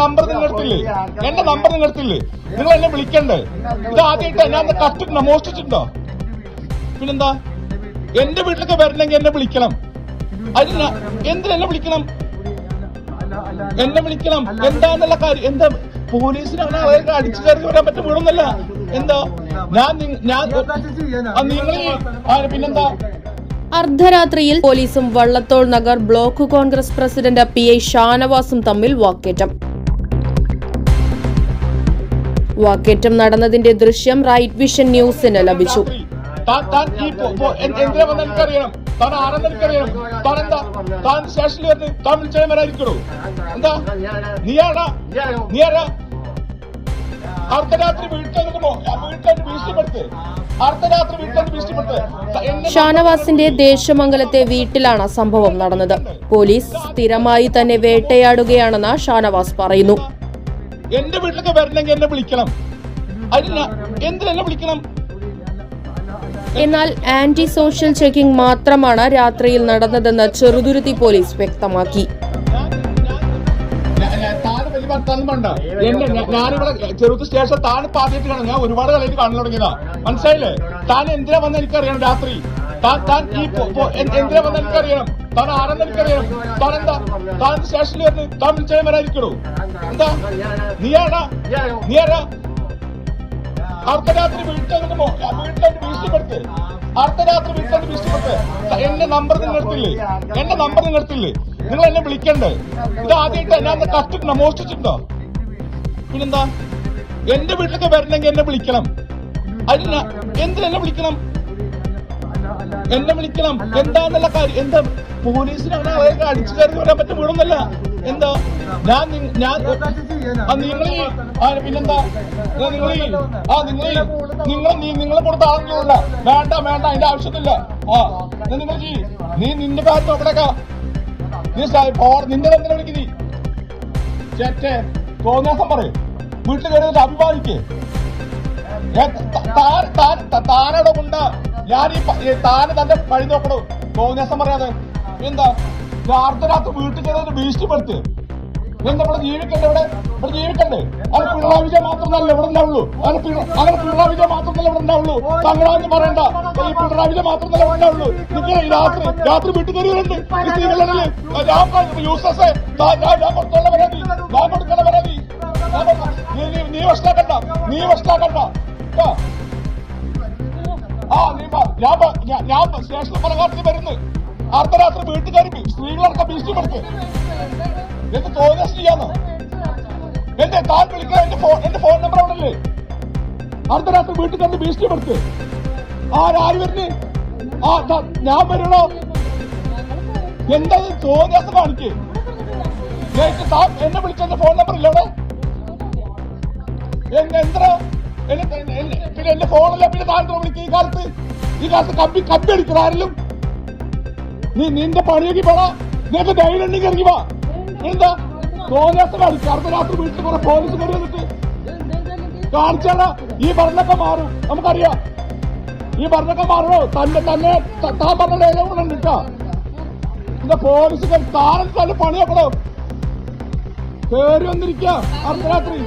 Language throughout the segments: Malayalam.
Number നിങ്ങൾ എടുത്തില്ലേ? എന്റെ നമ്പർ നിങ്ങൾ എടുത്തില്ലേ? നിങ്ങൾ എന്നെ വിളിക്കണ്ടേ? ഇത് ആദ്യമായിട്ട് ഞാൻ കത്തിട്ടുണ്ടോ? മോഷ്ടിച്ചിട്ടുണ്ടോ? പിന്നെന്താ? എന്റെ വീട്ടിലൊക്കെ വരണമെങ്കിൽ എന്നെ വിളിക്കണം. അതിന് എന്തിനെന്നെ വിളിക്കണം? എന്നെ വിളിക്കണം. എന്താന്നുള്ള കാര്യം എന്താ? പോലീസിന് അങ്ങനെ അടിച്ചു കയറി വരാൻ പറ്റും വീടൊന്നല്ല എന്താ? ഞാൻ ഞാൻ നിങ്ങൾ പിന്നെന്താ? അർദ്ധരാത്രിയിൽ പോലീസും Vallathol Nagar block congress president P I ഷാനവാസും തമ്മിൽ വാക്കേറ്റം. വാക്കേറ്റം നടന്നതിന്റെ ദൃശ്യം റൈറ്റ് വിഷൻ ന്യൂസിന് ലഭിച്ചു. താൻ താൻ എന്ത് ആരെന്ന് എനിക്കറിയണം താൻ താൻ സ്റ്റേഷനിൽ വന്ന് താൻ അർദ്ധരാത്രി ഭീഷണിപ്പെടുത്ത്. അർദ്ധരാത്രി ഭീഷണിപ്പെടുത്ത്. ഷാനവാസിന്റെ ദേശമംഗലത്തെ വീട്ടിലാണ് സംഭവം നടന്നത്. പോലീസ് സ്ഥിരമായി തന്നെ വേട്ടയാടുകയാണെന്ന് ഷാനവാസ് പറയുന്നു. എന്റെ വീട്ടിലൊക്കെ വരണമെങ്കിൽ എന്നെ വിളിക്കണം. അതിന് എന്തിനെന്നെ വിളിക്കണം? എന്നാൽ ആന്റി സോഷ്യൽ ചെക്കിംഗ് മാത്രമാണ് രാത്രിയിൽ നടന്നതെന്ന് ചെറുതുരുത്തി പോലീസ് വ്യക്തമാക്കി. ഞാനിവിടെ ചെറുത്ത് സ്റ്റേഷൻ താൻ ആദ്യമായിട്ട് കാണും. ഞാൻ ഒരുപാട് കളിയിട്ട് കാണാൻ തുടങ്ങിയതാ. മനസ്സിലായില്ലേ? താൻ എന്തിനാ വന്ന എനിക്കറിയണം രാത്രി? താൻ താൻ ഈ എന്തിനാ വന്ന എനിക്കറിയണം താൻ ആരെന്ന് എനിക്കറിയണം താൻ എന്താ? താൻ സ്റ്റേഷനിൽ വന്ന് താൻ വിളിച്ചാൽ വരാതിരിക്കണോ? എന്താ? നീ ആടാ നീ ആരാ അർദ്ധരാത്രി വീട്ടിൽ വീട്ടിലോട്ട് ഭീഷണിപ്പെടുത്ത് അർദ്ധരാത്രി വീട്ടിലോട്ട് ഭീഷണിപ്പെടുത്ത് എന്റെ നമ്പർ നിങ്ങൾ എടുത്തില്ലേ എന്റെ നമ്പർ നിങ്ങൾ എടുത്തില്ലേ നിങ്ങൾ എന്നെ വിളിക്കണ്ടേ? ഇത് ആദ്യമായിട്ട് ഞാൻ കത്തിട്ടുണ്ടോ മോഷ്ടിച്ചിട്ടുണ്ടോ? പിന്നെന്താ? എന്റെ വീട്ടിലൊക്കെ വരണമെങ്കിൽ എന്നെ വിളിക്കണം. അതിന് എന്തിനെന്നെ വിളിക്കണം? എന്നെ വിളിക്കണം. എന്താന്നുള്ള കാര്യം. എന്താ? പോലീസിന് അങ്ങനെ ആളുകൾക്ക് അടിച്ചു കയറി വരാൻ പറ്റും വീടൊന്നല്ല. എന്താ? ഞാൻ ഞാൻ നിങ്ങൾ പിന്നെന്താ? നിങ്ങൾ ആ നിങ്ങൾ നിങ്ങൾ നിങ്ങളെ കൊടുത്ത ആളുകളല്ല വേണ്ട വേണ്ട അതിന്റെ ആവശ്യത്തില്ല. ആ നിങ്ങൾ ചെയ്യ്. നീ നിന്റെ ഭാഗത്ത് നോക്കണേക്കാ. നീ നിന്റെ എന്തിനാ വിളിക്കുന്നീ? ചേറ്റേ തോന്നിയാസം പറ വീട്ടിൽ കയറിയിട്ട് അഭിമാനിക്കേ. താനോടെ ഉണ്ട് ഞാൻ ഈ താന് തന്റെ വഴി നോക്കണോ. തോന്നിയാസം പറയാതെ. എന്താ? അർദ്ധരാത്രി വീട്ടിൽ കയറി ഭീഷണിപ്പെടുത്ത് ഇവിടെ ജീവിക്കണ്ടേ ഇവിടെ? ഇവിടെ ജീവിക്കണ്ടേ? അത് പിണറായി വിജയൻ മാത്രമല്ല ഇവിടെ ഉണ്ടാവുള്ളൂ. അങ്ങനെ പിണ- അങ്ങനെ പിണറായി വിജയൻ മാത്രമല്ല ഇവിടെ ഉണ്ടാവുള്ളൂ. തങ്ങളാന്ന് പറയണ്ട. ഈ പിണറായി വിജയൻ മാത്രമല്ല ഇവിടെ ഉണ്ടാവുള്ളൂ. നിങ്ങൾ രാത്രി രാത്രി വീട്ടിൽ കയറിയുണ്ട് ഈ സ്ത്രീകളിൽ ഞാൻ യൂസസ് കൊടുത്തുള്ള പരാതി ഞാൻ കൊടുക്കുന്ന പരാതി നീ വഷ്ടാക്കണ്ട നീ വഷളാക്കണ്ട. കേട്ടോ? ആ. ഞാൻ. ഞാൻ- സ്റ്റേഷനിൽ പലകാലത്തിന് വരുന്നു. അർദ്ധരാത്രി വീട്ടിൽ കയറി സ്ത്രീകളൊക്കെ ഭീഷണിപ്പെടുത്ത് എന്ത് തോന്നിയ ചെയ്യാന്നോ എന്റെ താൻ വിളിക്കാൻ എന്റെ ഫോൺ എന്റെ ഫോൺ നമ്പർ അവിടെ അല്ലേ അർദ്ധരാത്രി വീട്ടിൽ കണ്ട് ഭീഷണിപ്പെടുത്ത് ആരാര് വരുന്നു? ആ ഞാൻ വരണോ? എന്താ തോന്നിയാസം കാണിക്ക്? താൻ എന്നെ വിളിച്ച എന്റെ ഫോൺ നമ്പർ ഇല്ല അവിടെ? എന്താ പിന്നെ എന്റെ ഫോണല്ല പിന്നെ താഴ്ത്തണം വിളിക്കുക ഈ കാലത്ത്. ഈ കാലത്ത് കമ്പി കമ്പി അടിക്കണം ആരെങ്കിലും. നീ നിന്റെ പണിയൊക്കെ പണ നിനക്ക് ഡൈൻ എണ്ണി കറങ്ങി വാ. എന്താ? തോന്നാത്ത കാണിച്ചു അടുത്ത രാത്രി വീട്ടിൽ കുറെ പോലീസ് കയറി വന്നിട്ട്. കാണിച്ചാണ് ഈ ഭരണമൊക്കെ മാറും. നമുക്കറിയാം. ഈ ഭരണമൊക്കെ മാറണോ തന്നെ തന്നെ താൻ പറഞ്ഞ ഡയലോഗ് കൂടെ നിൽക്കാ എന്റെ പോലീസുകാർ താരം തന്നെ പണിയാക്കണോ കയറി വന്നിരിക്കുക അർദ്ധരാത്രി.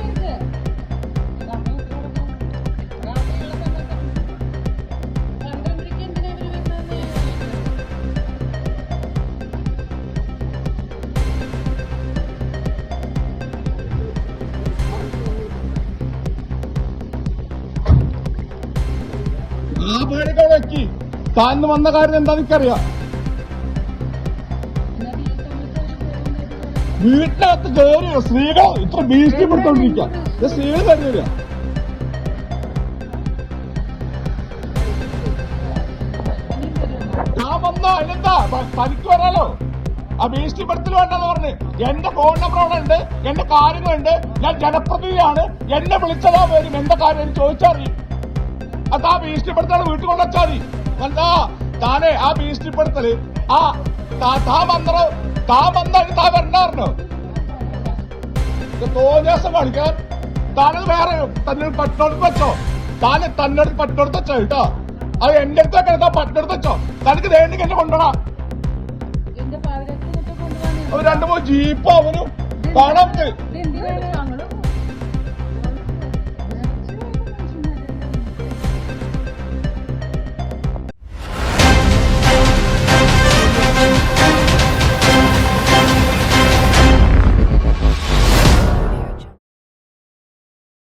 പേടിയൊക്കെ വെക്കി വന്ന കാര്യം എന്താ എനിക്കറിയാം വീട്ടിനകത്ത് കയറി സ്ത്രീകൾ ഇത്ര ഭീഷണിപ്പെടുത്തോണ്ടിരിക്കുക സ്ത്രീകൾ കയറി വരിക ഞാൻ വന്നോ? അതിനെന്താ? തനിക്ക് വരാലോ? ആ ഭീഷണിപ്പെടുത്തൽ വേണ്ടെന്ന് പറഞ്ഞ് എന്റെ ഫോൺ നമ്പർ അവിടെ ഉണ്ട് എന്റെ കാര്യങ്ങളുണ്ട് ഞാൻ ജനപ്രതിനിധിയാണ് എന്നെ വിളിച്ചതാ വരും എന്റെ കാര്യം ചോദിച്ചറിയും. അത് ആ ഭീഷണിപ്പെടുത്തൽ വീട്ടിൽ കൊണ്ടുവച്ചാൽ മതി എന്താ താനെ ആ ഭീഷണിപ്പെടുത്തൽ. ആ താ- വന്നോ താ വന്നാൽ താ വരണ്ടായിരുന്നോ തോന്നിയാസം കാണിക്കാൻ താനത് വേറെ തന്നെ പട്ടണത്ത് വെച്ചോ. താന് തന്നെ പട്ടണത്ത് വെച്ചോ കേട്ടോ. അത് എന്റെ അടുത്തൊക്കെ എടുത്താ പട്ടണത്ത് വെച്ചോ. തനിക്ക് വേണ്ടി എന്നെ കൊണ്ടുപോണ രണ്ടു മൂന്ന് ജീപ്പ് അവനും. എന്തിനാണ്?